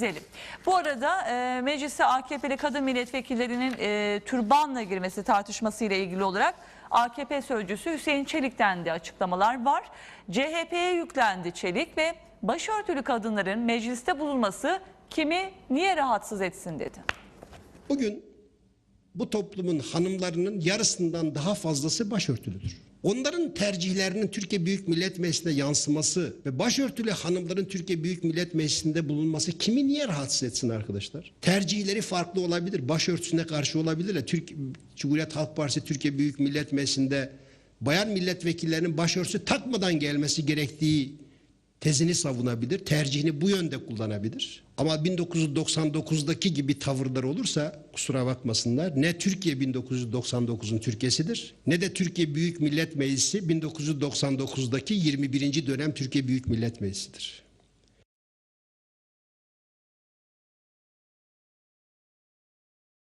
Gezelim. Bu arada e, meclise AKP'li kadın milletvekillerinin e, türbanla girmesi tartışmasıyla ilgili olarak AKP sözcüsü Hüseyin Çelik'ten de açıklamalar var. CHP'ye yüklendi Çelik ve başörtülü kadınların mecliste bulunması kimi niye rahatsız etsin dedi. Bugün bu toplumun hanımlarının yarısından daha fazlası başörtülüdür. Onların tercihlerinin Türkiye Büyük Millet Meclisi'ne yansıması ve başörtülü hanımların Türkiye Büyük Millet Meclisi'nde bulunması kimi niye rahatsız etsin arkadaşlar? Tercihleri farklı olabilir. Başörtüsüne karşı olabilir. Türk Cumhuriyet Halk Partisi Türkiye Büyük Millet Meclisi'nde bayan milletvekillerinin başörtüsü takmadan gelmesi gerektiği tezini savunabilir, tercihini bu yönde kullanabilir. Ama 1999'daki gibi tavırlar olursa kusura bakmasınlar ne Türkiye 1999'un Türkiye'sidir ne de Türkiye Büyük Millet Meclisi 1999'daki 21. dönem Türkiye Büyük Millet Meclisi'dir.